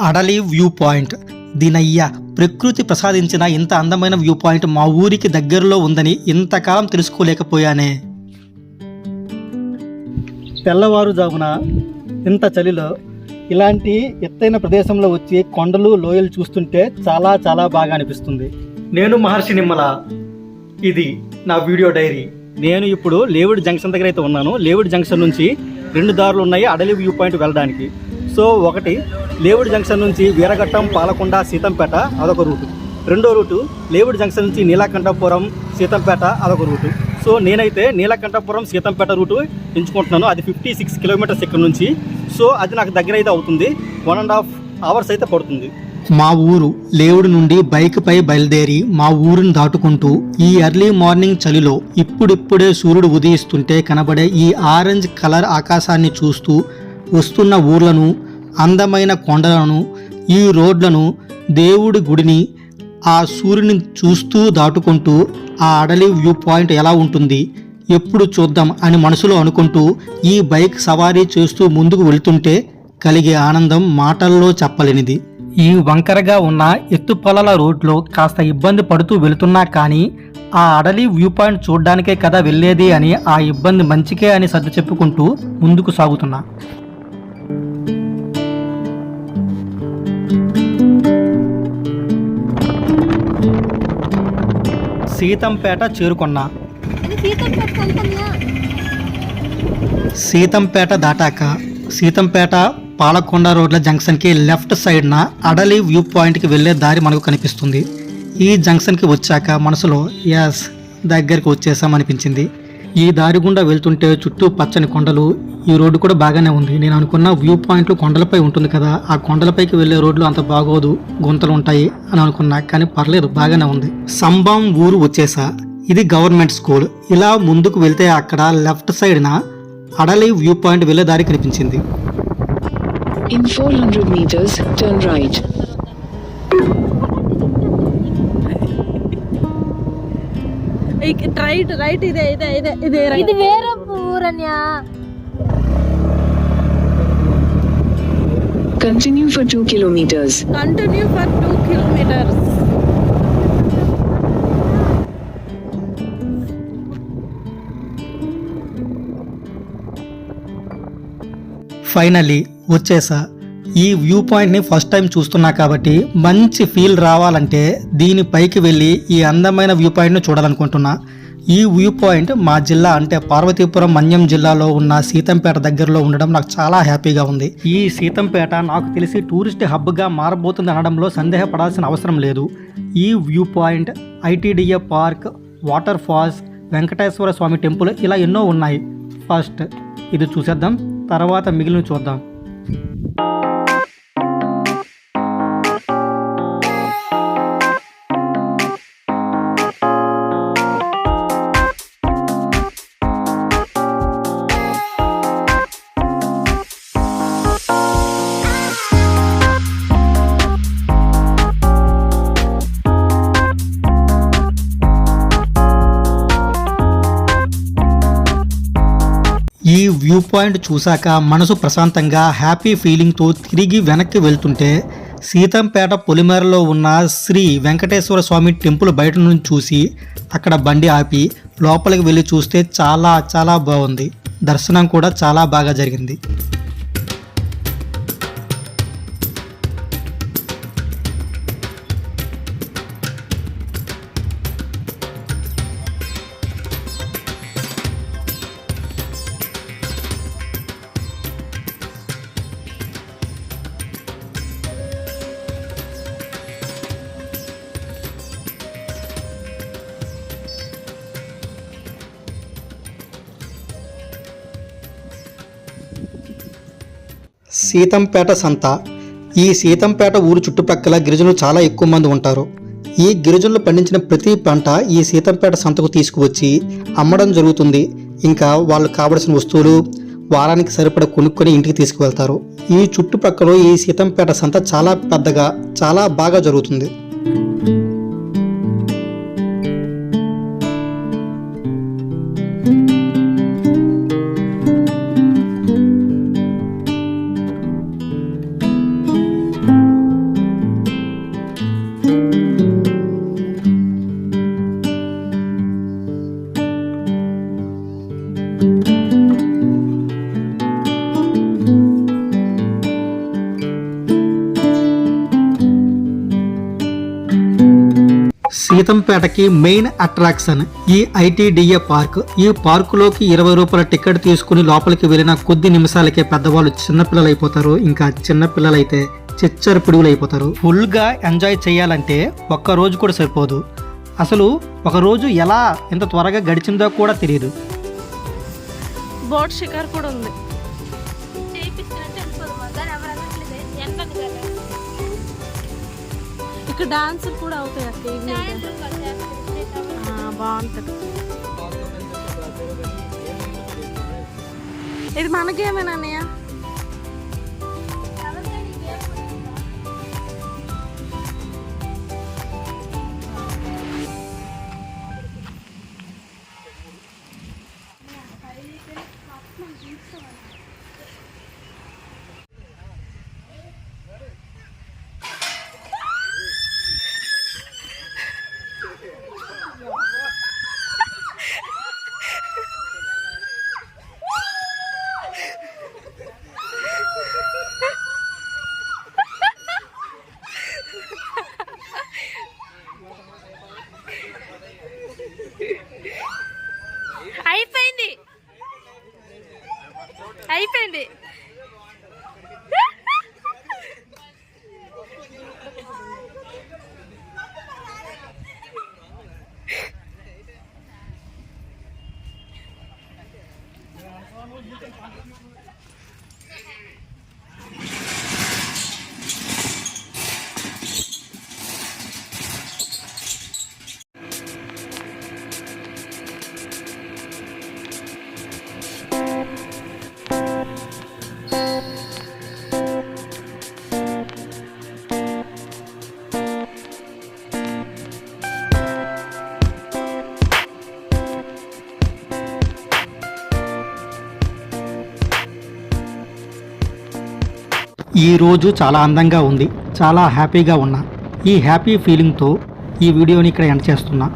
అడలి view point. దీనయ్య ప్రకృతి ప్రసాదించిన ఇంత అందమైన వ్యూ పాయింట్ మా ఊరికి దగ్గరలో ఉందని ఇంతకాలం తెలుసుకోలేకపోయానే. తెల్లవారుజామున ఇంత చలిలో ఇలాంటి ఎత్తైన ప్రదేశంలో వచ్చి కొండలు లోయలు చూస్తుంటే చాలా చాలా బాగా అనిపిస్తుంది. నేను మహర్షి నిమ్మల. ఇది నా వీడియో డైరీ. నేను ఇప్పుడు లేవుడ్ జంక్షన్ దగ్గర అయితే ఉన్నాను. లేవుడ్ జంక్షన్ నుంచి రెండు దారులు ఉన్నాయి అడలి వ్యూ పాయింట్ వెళ్ళడానికి. సో ఒకటి లేవుడి జంక్షన్ నుంచి వీరఘట్టం పాలకొండ సీతంపేట అదొక రూటు. రెండో రూటు లేవుడి జంక్షన్ నుంచి నీలకంఠపురం సీతంపేట అదొక రూటు. సో నేనైతే నీలకంఠపురం సీతంపేట రూటు ఎంచుకుంటున్నాను. అది ఫిఫ్టీ సిక్స్ కిలోమీటర్స్ ఇక్కడ నుంచి. సో అది నాకు దగ్గర అయితే అవుతుంది. వన్ అండ్ హాఫ్ అవర్స్ అయితే పడుతుంది. మా ఊరు లేవుడు నుండి బైక్పై బయలుదేరి మా ఊరిని దాటుకుంటూ ఈ ఎర్లీ మార్నింగ్ చలిలో ఇప్పుడిప్పుడే సూర్యుడు ఉదయిస్తుంటే కనబడే ఈ ఆరెంజ్ కలర్ ఆకాశాన్ని చూస్తూ వస్తున్న ఊర్లను అందమైన కొండలను ఈ రోడ్లను దేవుడి గుడిని ఆ సూర్యుని చూస్తూ దాటుకుంటూ ఆ అడలి వ్యూ పాయింట్ ఎలా ఉంటుంది ఎప్పుడు చూద్దాం అని మనసులో అనుకుంటూ ఈ బైక్ సవారీ చేస్తూ ముందుకు వెళ్తుంటే కలిగే ఆనందం మాటల్లో చెప్పలేనిది. ఈ వంకరగా ఉన్న ఎత్తుపొలల రోడ్లో కాస్త ఇబ్బంది పడుతూ వెళుతున్నా కానీ ఆ అడలి వ్యూ పాయింట్ చూడ్డానికే కదా వెళ్ళేది అని ఆ ఇబ్బంది మంచికే అని సర్దు చెప్పుకుంటూ ముందుకు సాగుతున్నా. సీతంపేట చేరుకున్నా. సీతంపేట దాటాక సీతంపేట పాలకొండ రోడ్ల జంక్షన్కి లెఫ్ట్ సైడ్న అడలి వ్యూ పాయింట్కి వెళ్ళే దారి మనకు కనిపిస్తుంది. ఈ జంక్షన్కి వచ్చాక మనసులో యాస్ దగ్గరికి వచ్చేసాం అనిపించింది ఈ దారి గుండా వెళ్తుంటే చుట్టూ పచ్చని కొండలు ఈ రోడ్డు కూడా బాగానే ఉంది. నేను అనుకున్న వ్యూ పాయింట్లు కొండలపై ఉంటుంది కదా ఆ కొండలపైకి వెళ్ళే రోడ్లు అంత బాగోదు గుంతలు ఉంటాయి అని అనుకున్నా కానీ పర్లేదు బాగానే ఉంది. సంభం ఊరు వచ్చేసా. ఇది గవర్నమెంట్ స్కూల్. ఇలా ముందుకు వెళ్తే అక్కడ లెఫ్ట్ సైడ్న అడలి వ్యూ పాయింట్ వెళ్ళే దారి కనిపించింది. In four hundred meters turn right right ఇదే ఇదే ఇదే ఇదే ఇది వేరే ఊరన్య. Continue for 2 kilometers. Continue for two kilometers finally వచ్చేసా. ఈ వ్యూ పాయింట్ని ఫస్ట్ టైం చూస్తున్నా కాబట్టి మంచి ఫీల్ రావాలంటే దీని పైకి వెళ్ళి ఈ అందమైన వ్యూ పాయింట్ను చూడాలనుకుంటున్నా. ఈ వ్యూ పాయింట్ మా జిల్లా అంటే పార్వతీపురం మన్యం జిల్లాలో ఉన్న సీతంపేట దగ్గరలో ఉండడం నాకు చాలా హ్యాపీగా ఉంది. ఈ సీతంపేట నాకు తెలిసి టూరిస్ట్ హబ్గా మారబోతుంది అనడంలో సందేహపడాల్సిన అవసరం లేదు. ఈ view point ITDA park waterfalls Venkateswara Swamy temple ఇలా ఎన్నో ఉన్నాయి. ఫస్ట్ ఇది చూసేద్దాం తర్వాత మిగిలిన చూద్దాం. ఈ వ్యూ పాయింట్ చూశాక మనసు ప్రశాంతంగా హ్యాపీ ఫీలింగ్తో తిరిగి వెనక్కి వెళ్తుంటే సీతంపేట పొలిమేరలో ఉన్న శ్రీ వెంకటేశ్వర స్వామి టెంపుల్ బయట నుంచి చూసి అక్కడ బండి ఆపి లోపలికి వెళ్ళి చూస్తే చాలా చాలా బాగుంది. దర్శనం కూడా చాలా బాగా జరిగింది. సీతంపేట సంత. ఈ సీతంపేట ఊరు చుట్టుపక్కల గిరిజనులు చాలా ఎక్కువ మంది ఉంటారు. ఈ గిరిజనులు పండించిన ప్రతి పంట ఈ సీతంపేట సంతకు తీసుకువచ్చి అమ్మడం జరుగుతుంది. ఇంకా వాళ్ళు కావలసిన వస్తువులు వారానికి సరిపడ కొనుక్కొని ఇంటికి తీసుకువెళ్తారు. ఈ చుట్టుపక్కల ఈ సీతంపేట సంత చాలా పెద్దగా చాలా బాగా జరుగుతుంది. సీతంపేటకి మెయిన్ అట్రాక్షన్ ఈ ఐటీడీఏ పార్క్. ఈ పార్కులోకి ఇరవై రూపాయల టికెట్ తీసుకుని లోపలికి వెళ్ళిన కొద్ది నిమిషాలకే పెద్దవాళ్ళు చిన్నపిల్లలు అయిపోతారు ఇంకా చిన్నపిల్లలైతే చిచ్చర పిడుగులు అయిపోతారు ఫుల్గా ఎంజాయ్ చేయాలంటే ఒక్క రోజు కూడా సరిపోదు. అసలు ఒక రోజు ఎలా ఎంత త్వరగా గడిచిందో కూడా తెలియదు బోట్ షికార్ కూడా ఉంది. ఇక్కడ డాన్సులు కూడా అవుతాయి అక్క ఈవినింగ్. బాగుంటుంది. ఇది మనకేమేనా అన్నయ్య? ఎవరికైనా ఈ game ఉంటుందా? అయిపోయింది అయిపోయింది. ఈ రోజు చాలా అందంగా ఉంది చాలా హ్యాపీగా ఉన్నా. ఈ హ్యాపీ ఫీలింగ్తో ఈ వీడియోని ఇక్కడ ఎండ్ చేస్తున్నా.